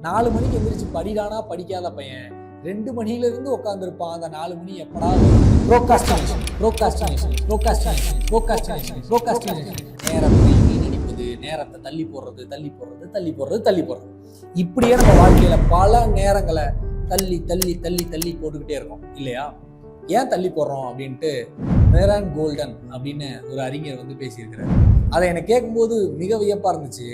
நாலு மணிக்கு எந்திரிச்சு படிடானா படிக்காத பையன். ரெண்டு மணில இருந்து உட்காந்துருப்பான் அந்த நாலு மணி எப்படா procrastination procrastination procrastination procrastination procrastination நேரத்தை வீணடிப்பது நேரத்தை தள்ளி போடுறது தள்ளி போடுறது தள்ளி போடுறது தள்ளி போடுறது. இப்படியே நம்ம வாழ்க்கையில பல நேரங்களை தள்ளி தள்ளி தள்ளி தள்ளி போட்டுக்கிட்டே இருக்கோம். இல்லையா? ஏன் தள்ளி போடுறோம் அப்படின்ட்டு மேரான் கோல்டன் அப்படின்னு ஒரு அறிஞர் வந்து பேசியிருக்கிறார். அதை எனக்கு கேட்கும்போது மிக வியப்பாக இருந்துச்சு.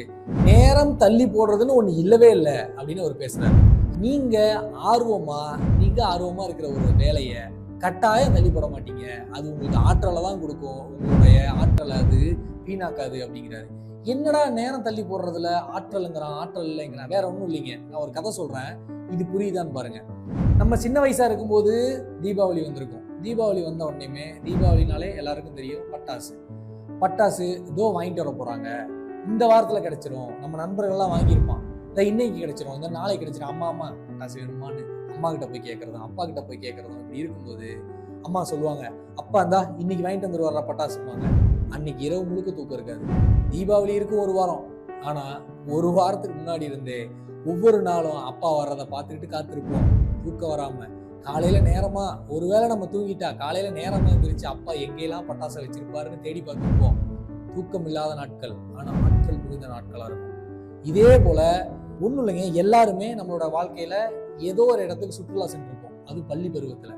நேரம் தள்ளி போடுறதுன்னு ஒன்று இல்லவே இல்லை அப்படின்னு அவர் பேசுகிறார் நீங்க ஆர்வமா நீங்கள் ஆர்வமா இருக்கிற ஒரு வேலையை கட்டாயம் தள்ளி போட மாட்டீங்க. அது உங்களுக்கு ஆற்றலை தான் கொடுக்கும். உங்களுடைய ஆற்றலை அது வீணாக்காது அப்படிங்கிறாரு. என்னடா நேரம் தள்ளி போடுறதுல ஆற்றலுங்கிறான் ஆற்றல் இல்லைங்கிறான் வேற ஒன்றும் இல்லைங்க. நான் ஒரு கதை சொல்றேன். இது புரியுதான்னு பாருங்க. நம்ம சின்ன வயசா இருக்கும்போது தீபாவளி வந்திருக்கும். தீபாவளி வந்த உடனேமே தீபாவளினாலே எல்லாருக்கும் தெரியும் பட்டாசு. பட்டாசு இதோ வாங்கிட்டு வர போகிறாங்க இந்த வாரத்தில் கிடச்சிரும். நம்ம நண்பர்கள்லாம் வாங்கியிருப்பான். இந்த இன்னைக்கு கிடச்சிரும். இந்த நாளைக்கு கிடச்சிரும். அம்மா அம்மா பட்டாசு வேணுமான்னு அம்மா கிட்ட போய் கேட்குறதும் அப்பா கிட்ட போய் கேட்குறதும் இப்படி இருக்கும்போது அம்மா சொல்லுவாங்க அப்பா இருந்தா இன்னைக்கு வாங்கிட்டு வந்துருவாரா பட்டாசுப்பாங்க அன்னைக்கு இரவு முழுக்க தூக்கம் இருக்காது. தீபாவளி இருக்கும் ஒரு வாரம். ஆனால் ஒரு வாரத்துக்கு முன்னாடி இருந்தே ஒவ்வொரு நாளும் அப்பா வர்றதை பார்த்துக்கிட்டு காத்திருப்போம். தூக்கம் வராமல் காலையில நேரமா ஒருவேளை நம்ம தூங்கிட்டா காலையில நேரமா எழுந்திரிச்சு அப்பா எங்கெல்லாம் பட்டாசை வச்சிருப்பாருன்னு தேடி பார்த்துருப்போம். தூக்கம் இல்லாத நாட்கள். ஆனா ஆட்கள் மிகுந்த நாட்களா இருக்கும். இதே போல ஒன்றும் இல்லைங்க. எல்லாருமே நம்மளோட வாழ்க்கையில ஏதோ ஒரு இடத்துக்கு சுற்றுலா சென்றிருப்போம். அது பள்ளி பருவத்துல.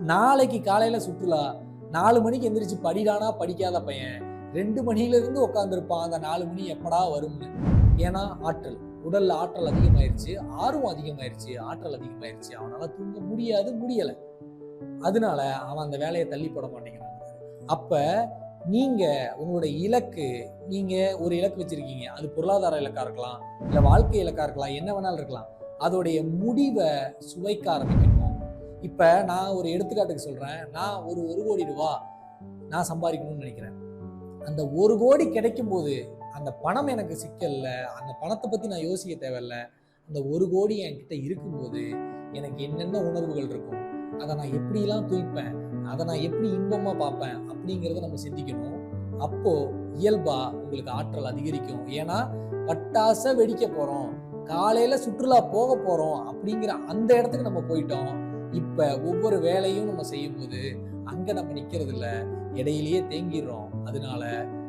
நாளைக்கு காலையில சுற்றுலா நாலு மணிக்கு எந்திரிச்சு படிடானா படிக்காத பையன் ரெண்டு மணில இருந்து உட்காந்துருப்பான் அந்த நாலு மணி எப்படா வரும்னு. ஏன்னா ஆற்றல் உடல்ல ஆற்றல் அதிகமாயிருச்சு ஆர்வம் அதிகமாயிருச்சு ஆற்றல் அதிகமாயிருச்சு. அவனால தூங்க முடியாது முடியல. அதனால அவன் அந்த வேலையை தள்ளி போட மாட்டேங்கிறான். அப்ப நீங்க உங்களுடைய இலக்கு நீங்க ஒரு இலக்கு வச்சிருக்கீங்க. அது பொருளாதார இலக்கா இருக்கலாம் இல்ல வாழ்க்கை இலக்கா இருக்கலாம் என்ன வேணாலும் இருக்கலாம். அதோடைய முடிவை சுவைக்க ஆரம்பிக்கணும். இப்ப நான் ஒரு எடுத்துக்காட்டுக்கு சொல்றேன். நான் ஒரு ஒரு கோடி ரூபா நான் சம்பாதிக்கணும்னு நினைக்கிறேன். அந்த ஒரு கோடி கிடைக்கும் போது அந்த பணம் எனக்கு சிக்கல்ல அந்த பணத்தை பத்தி நான் யோசிக்க தேவையில்ல. அந்த ஒரு கோடி என்கிட்ட இருக்கும்போது எனக்கு என்னென்ன உணர்வுகள் இருக்கும்? அதை நான் எப்படிலாம் தூய்ப்பேன்? அதை நான் எப்படி இன்பமாக பார்ப்பேன்? அப்படிங்கிறத நம்ம சிந்திக்கணும். அப்போ இயல்பா உங்களுக்கு ஆற்றல் அதிகரிக்கும். ஏன்னா பட்டாசை வெடிக்க போறோம். காலையில சுற்றுலா போக போறோம் அப்படிங்கிற அந்த இடத்துக்கு நம்ம போயிட்டோம். இப்ப ஒவ்வொரு வேலையும் நம்ம செய்யும்போது அங்கே நம்ம நிற்கிறது இல்லை இடையிலேயே தேங்கிடுறோம். அதனால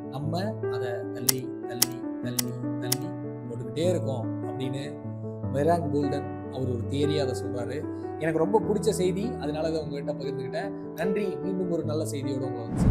நம்ம அதை தள்ளி தள்ளி தள்ளி தள்ளி போட்டுக்கிட்டே இருக்கோம் அப்படின்னு மெராங் கோல்டன் அவர் ஒரு தியரியாக அதை சொல்கிறாரு எனக்கு ரொம்ப பிடிச்ச செய்தி அதனால அதை உங்ககிட்ட பகிர்ந்துக்கிட்டேன். நன்றி. மீண்டும் ஒரு நல்ல செய்தியோட உங்களை வந்து